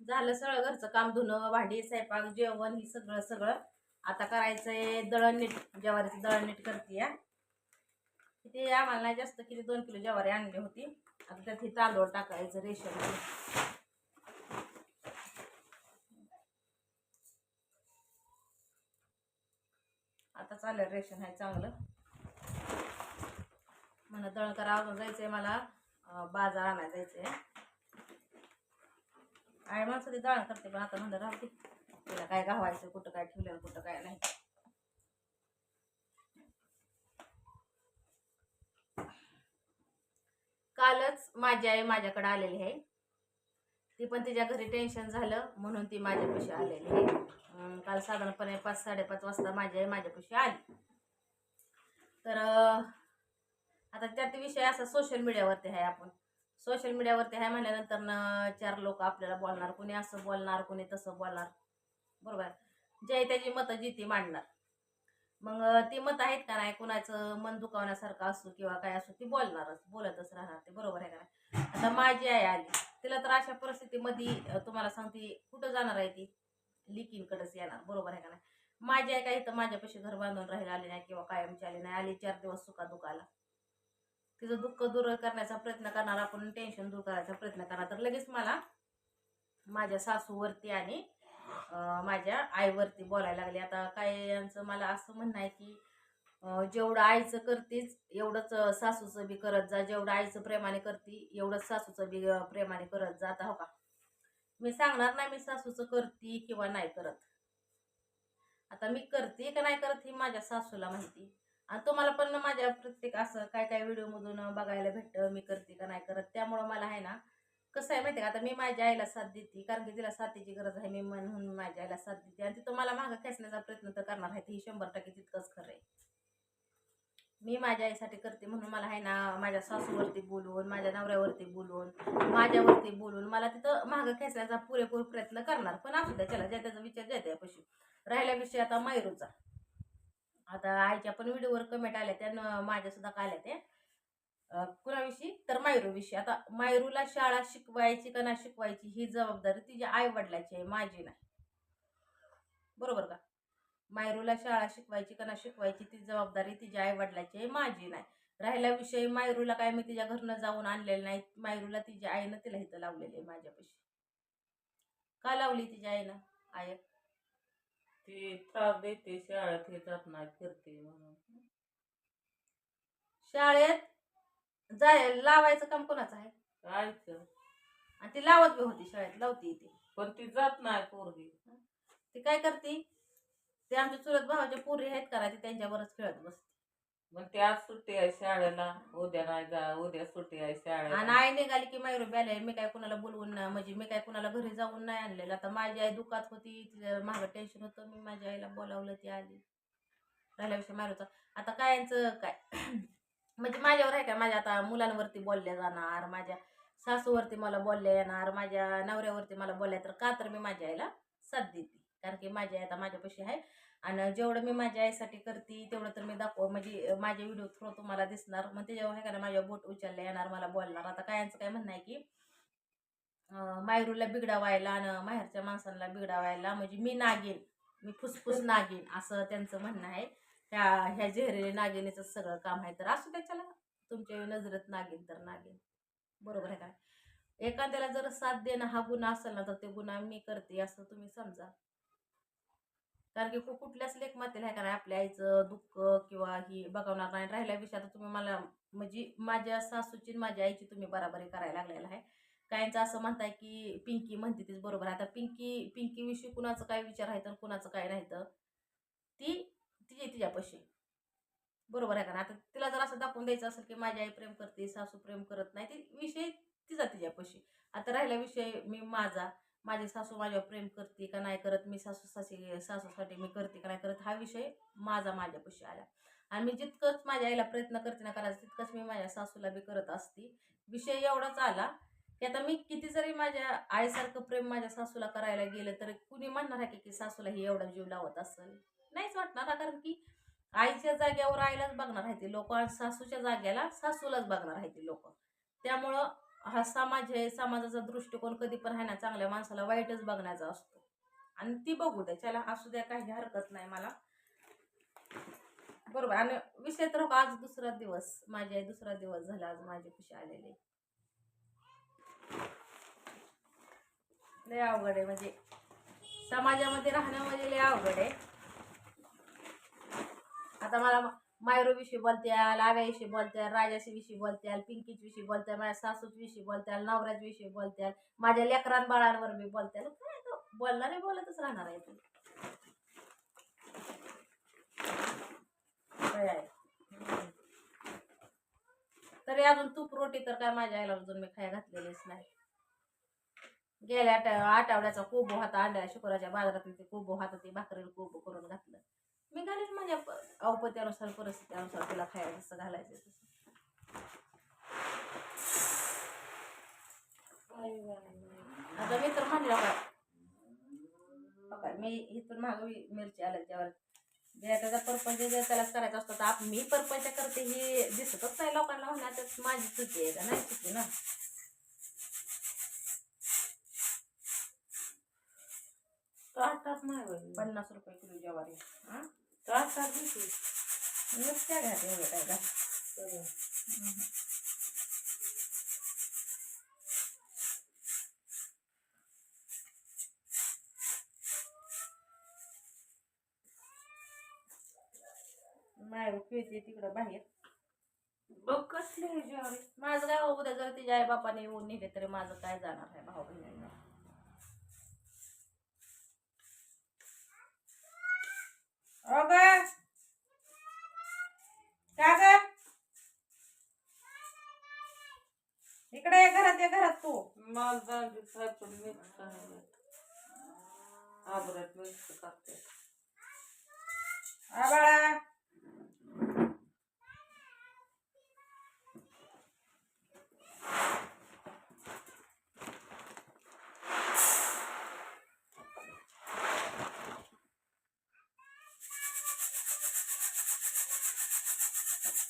झालं सगळं घरचं काम धुणं भांडी स्वयंपाक जेवण ही सगळं सगळं. आता करायचंय दळण नीट ज्वारीचं दळण नीट करते ते आम्हाला नाही जास्त किती दोन किलो ज्वारी आणली होती. आता त्यात हे तांदूळ टाकायचं रेशन आता चालेल रेशन आहे चांगलं. म्हणा दळण करावं जायचंय मला बाजार आणायला जायचंय. आहे माणसं ते दळण करते पण आता म्हणलं राहते तिला काय गावायचं कुठं काय ठेवलं कुठं काय नाही. कालच माझी आई माझ्याकडे आलेली आहे. ती पण तिच्या घरी टेन्शन झालं म्हणून ती माझ्यापाशी आलेली आहे. काल साधारणपणे पाच साडेपाच वाजता माझी आई माझ्यापाशी आली. तर आता त्यात विषय असा सोशल मीडियावरती आहे आपण. सोशल मीडियावरती आहे म्हणल्यानंतर चार लोक आपल्याला बोलणार कोणी असं बोलणार कोणी तसं बोलणार. बरोबर? जे त्याची मतं जी ती मांडणार. मग ती मतं आहेत का नाही कुणाचं मन दुखावण्यासारखं असो किंवा काय असो ती बोलणारच बोलतच राहणार ते बरोबर आहे का नाही? आता माझी आई आली तिला तर अशा परिस्थितीमध्ये तुम्हाला सांगते कुठं जाणार आहे ती? लिकींकडेच येणार बरोबर आहे का नाही? माझी आई काही तर माझ्यापाशी घर बांधून राहायला आली नाही किंवा कायमची आली नाही आली चार दिवस सुखा दुखाला तिचं दुःख दूर करण्याचा प्रयत्न करणार आपण टेन्शन दूर करायचा प्रयत्न करणार. तर लगेच मला माझ्या सासूवरती आणि माझ्या आईवरती बोलायला लागले. आता काय यांचं मला असं म्हणणं आहे की जेवढं आईचं करतेच एवढंच सासूचं बी करत जा. जेवढं आईचं प्रेमाने करते एवढंच सासूचं बी प्रेमाने करत जा. आता हो का? मी सांगणार नाही मी सासूचं करते किंवा नाही करत. आता मी करते का नाही करत ही माझ्या सासूला माहिती. आणि तुम्हाला पण माझ्या प्रत्येक असं काय काय व्हिडिओमधून बघायला भेटतं मी करते का नाही करत त्यामुळं मला आहे ना कसं आहे माहिती का आता मी माझ्या आईला साथ देते कारण की तिला साथीची गरज आहे मी म्हणून माझ्या आईला साथ देते. आणि तिथं मला मागं खेचण्याचा प्रयत्न तर करणार आहे ती शंभर टक्के तितकंच खरं आहे. मी माझ्या आईसाठी करते म्हणून मला आहे ना माझ्या सासूवरती बोलून माझ्या नवऱ्यावरती बोलून माझ्यावरती बोलून मला तिथं मागं खेचण्याचा पुरेपूर प्रयत्न करणार. पण असू द्या चला ज्या त्याचा विचार ज्या त्यापाशी. राहिला विषय आता मायरूचा. आता आईच्या पण व्हिडिओवर कमेंट आल्या त्या न- माझ्या सुद्धा का आल्या त्या कुणाविषयी? तर मायरूविषयी. आता मायरूला शाळा शिकवायची का नाही शिकवायची ही जबाबदारी तिच्या आई वडिलाची आहे माझी नाही. बरोबर का? मायरूला शाळा शिकवायची का नाही शिकवायची ती जबाबदारी तिच्या आई वडिलाची आहे माझी नाही. राहिला विषय मायरूला काय मी तिच्या घरनं जाऊन आणलेलं नाही. मायरूला तिच्या आईनं तिला इथं लावलेलं आहे माझ्यापाशी. का लावली तिच्या आईनं? आय? ती त्रास देते शाळेत हे जात नाही फिरते म्हणून. शाळेत जाय लावायचं काम कोणाचं आहे? जायचं. आणि ती लावत बी होती शाळेत लावती ती. पण ती जात नाही पोरगी. ती काय करते? ते आमच्या चुलत भावाच्या पोरी आहेत करायचे त्यांच्यावरच खेळत बसते. मग ते आज सुट्टी आहे शाळेला. उद्या नाही जा उद्या सुट्टी आहे आणि शाळेला आई निघाली की मायरू आले मी काय कुणाला बोलवून नाही म्हणजे मी काय कुणाला घरी जाऊन नाही आणलेलं. आता माझी आई दुखात होती तिचं मागं टेन्शन होतं. मी माझ्या आईला बोलावलं ती आली. राहिल्याविषयी मायरूचा आता कायचं काय? म्हणजे माझ्यावर आहे का माझ्या आता मुलांवरती बोलल्या जाणार माझ्या सासूवरती मला बोलल्या येणार माझ्या नवऱ्यावरती मला बोलल्या तर का तर मी माझ्या आईला साथ देते. कारण की माझी आई आता माझ्यापाशी आहे. आणि जेवढं मी माझ्या आईसाठी करते तेवढं तर मी दाखव म्हणजे माझ्या व्हिडिओ थ्रू तुम्हाला दिसणार. मग त्याच्यावर आहे का ना माझ्या बोट उचलल्या येणार मला बोलणार. आता काय काय म्हणणं आहे की मायरूला बिघडावायला आणि माहेरच्या माणसांना बिघडावायला म्हणजे मी नागिन मी फुसफुस नागिन असं त्यांचं म्हणणं आहे. ह्या ह्या झेहरेले नागिनीचं सगळं काम आहे. तर असू त्याच्याला तुमच्या नजरेत नागिन तर नागिन बरोबर आहे का? एखाद्याला जर साथ देणं हा गुन्हा असेल ना तर ते गुन्हा मी करते असं तुम्ही समजा. कारण की कुठल्याच लेखमातेला आहे कारण आपल्या आईचं दुःख किंवा ही बघवणार नाही. राहिल्या विषयात तुम्ही मला म्हणजे माझ्या सासूची आणि माझ्या आईची तुम्ही बराबरी करायला लागलेला आहे. काहींचं असं म्हणताय की पिंकी म्हणते तीच बरोबर. आहे आता पिंकी पिंकीविषयी कुणाचं काय विचार आहे तर कुणाचं काय नाही तर ती तिचे तिच्यापाशी. बरोबर आहे का आता तिला जर असं दाखवून द्यायचं असेल की माझी आई प्रेम करते सासू प्रेम करत नाही ती विषय तिचा तिच्यापाशी. आता राहिला विषय मी माझा माझी सासू माझ्यावर प्रेम करते का नाही करत मी सासू सासी सासूसाठी मी करते का नाही करत हा विषय माझा माझ्यापाशी आला. आणि मी जितकंच माझ्या आईला प्रयत्न करते ना करायचं तितकंच मी माझ्या सासूला बी करत असते. विषय एवढाच आला की आता मी किती जरी माझ्या आईसारखं प्रेम माझ्या सासूला करायला गेलं तर कुणी म्हणणार आहे की- की सासूला ही एवढा जीव लावत असेल? नाहीच वाटणार कारण की आईच्या जाग्यावर आईलाच बघणार आहे ते लोक आणि सासूच्या जाग्याला सासूलाच बघणार आहे ते लोक. त्यामुळं हा समाज आहे समाजाचा दृष्टिकोन कधी पण आहे ना चांगल्या माणसाला वाईटच बघण्याचा असतो. आणि ती बघू द्या त्याला असू द्या काही हरकत नाही मला. बरोबर. आणि विषय तर हो, आज दुसरा दिवस. माझी आई दुसरा दिवस झाला आज माझी खुशी आलेली. लय अवघड आहे म्हणजे समाजामध्ये राहण्यामध्ये म्हणजे लय अवघड आहे. आता मला मायरूविषयी बोलत्या बोलत्याल आव्याविषयी बोलत्याल राजाशी विषयी बोलत्याल पिंकीच विषयी बोलत्याल माझ्या सासूच विषयी बोलत्याल नवऱ्याच विषयी बोलत्याल माझ्या लेकरां बाळांवर मी बोलत्याल. काय तो बोलणारे बोलतच राहणार आहे ते. काय तरी अजून तूप रोटी तर काय माझ्या आईला अजून मी खाया घातलेलीच नाही. गेल्या आठ आठवड्याचा कोबो होता अंड्या शुक्राच्या बाजारात ते कोबो होता ते भाकरीला कोबो करून घातलं. मी घालीन माझ्या प- अवपत्यानुसार परिस्थितीनुसार तिला खायला जसं घालायचं तसं. आता मी तर म्हणलं का मी इथून माग मिरची आल्या त्यावर जे त्याचा परपंच जे त्यालाच करायचा असतो तर आप मी परपंच करते ही दिसतच नाही लोकांना म्हणा तर माझी चुकी आहे का? नाही चुकी ना. ताटात नाही होईल पन्नास रुपये किलो ज्वारी. हा? ताटात देते. नुसत्या घ्या एवढं काय घ्या बरं. माय तिकडं बाहेर. बघ कसली आहे ज्वारी. माझं काय हो, उद्या जर तिच्या आई बापाने येऊन नेले तरी माझं काय जाणार आहे भाऊ बहिणींना? हो ग का ग? इकडे घरात ये घरात तू. माल दांडी पण मिक्स आहे आबरट मिक्स करते आ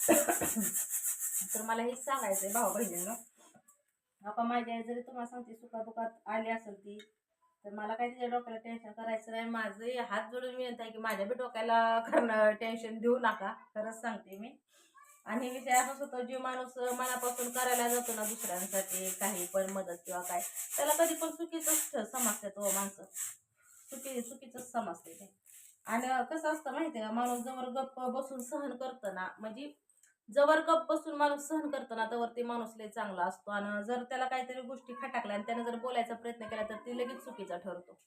तर मला हेच सांगायचंय भाऊ बहिणींना. आपण माझी आई जरी तुम्हाला सांगते सुखादुखात आली असेल ती तर मला काय तिच्या डोक्याला टेन्शन करायचं नाही. माझं हात जोडून विनंती आहे की माझ्या बी डोक्याला करणं टेन्शन देऊ नका खरंच सांगते मी. आणि विषय असाच होतो जे माणूस मनापासून करायला जातो ना दुसऱ्यांसाठी काही पण मदत किंवा काय त्याला कधी पण चुकीचंच समजते तो हो माणसं. चुकी चुकीचंच समजते ते आणि कसं असतं माहिती आहे का माणूस जवळ गप्प बसून सहन करतं ना म्हणजे जवळ गप बसून माणूस सहन करतो ना तर ते माणूस लय चांगला असतो. आणि जर त्याला काहीतरी गोष्टी खटाकल्या आणि त्यानं जर बोलायचा प्रयत्न केला तर ती लगेच चुकीचा ठरतो.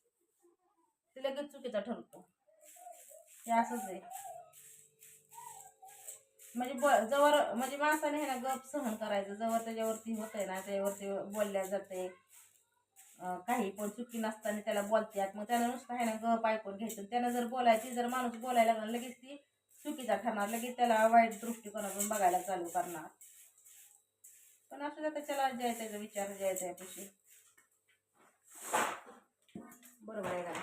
ती लगेच चुकीचा ठरतो. हे असंच आहे. म्हणजे ब जवळ म्हणजे माणसाने हे ना गप सहन करायचं. जवळ त्याच्यावरती होतंय ना त्याच्यावरती बोलल्या जाते काही पण चुकी नसताना त्याला बोलतात मग त्यानं नुसतं आहे ना गप ऐकून घ्यायचं. त्यानं जर बोलायची जर माणूस बोलायला लागला लगेच ती चुकीचा ठरणार लगेच त्याला वाईट दृष्टिकोनातून बघायला चालू करणार. पण असं तर त्याला जे त्याचा विचार जे आहे त्यापाशी बरोबर आहे का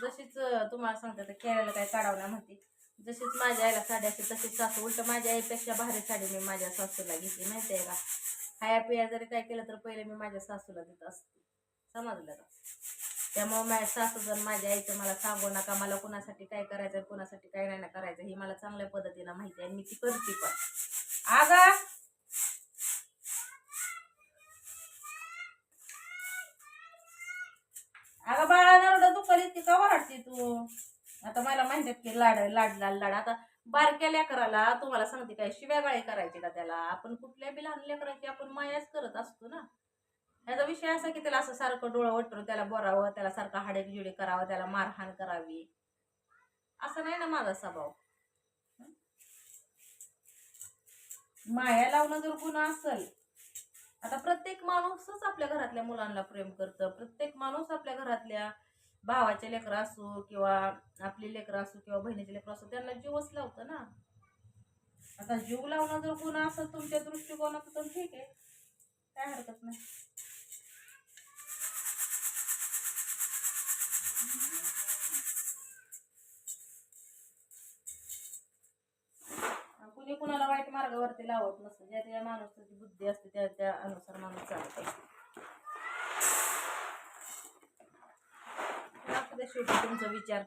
जशीच तुम्हाला सांगते तर केळ्याला काय काढावं म्हणते. जशीच माझ्या आईला साडी असते तशीच सासू उलट माझ्या आईपेक्षा भारी साडी मी माझ्या सासूला घेतली माहिती आहे का? खाया पिया जरी काय केलं तर पहिले मी माझ्या सासूला देत असते. समजलं का? त्यामुळे माझ्या सासूजण माझ्या आईचं मला सांगू नका मला कुणासाठी काय करायचं कुणासाठी काय नाही ना करायचं हे मला चांगल्या पद्धतीनं माहिती आहे आणि मी ती करते पण. आग! अगं बाळा नरडं दुपारी इतकी का वाढते तू? आता मला माहिती की लाड लाड लाड लाड. आता बारक्या लेकराला तुम्हाला सांगते काय शिव्या करायची का त्याला? आपण कुठल्या बी लहान लेकराची आपण मायाच करत असतो ना. ह्याचा विषय असा की त्याला असं सारखं डोळं वटरून त्याला बोरावं त्याला सारखं हाडेक जुडे करावं त्याला मारहाण करावी. असं नाही ना माझा स्वभाव. माया लावणं जर गुन्हा असेल आता प्रत्येक माणूसच आपल्या घरातल्या मुलांना प्रेम करतं. प्रत्येक माणूस आपल्या घरातल्या भावाचे लेकरं असो किंवा आपली लेकरं असो किंवा बहिणीचे लेकरं असो त्यांना जीवच लावतं ना. आता जीव लावणं जर गुन्हा असेल तुमच्या दृष्टिकोनातून तर ठीक आहे. काय हरकत नाही. वाईट मार्गावरती लावत नसतं ज्या त्या माणसाची बुद्धी असते त्या त्या अनुसार माणूस चालत असतो असू द्या शेवटी तुमचा विचार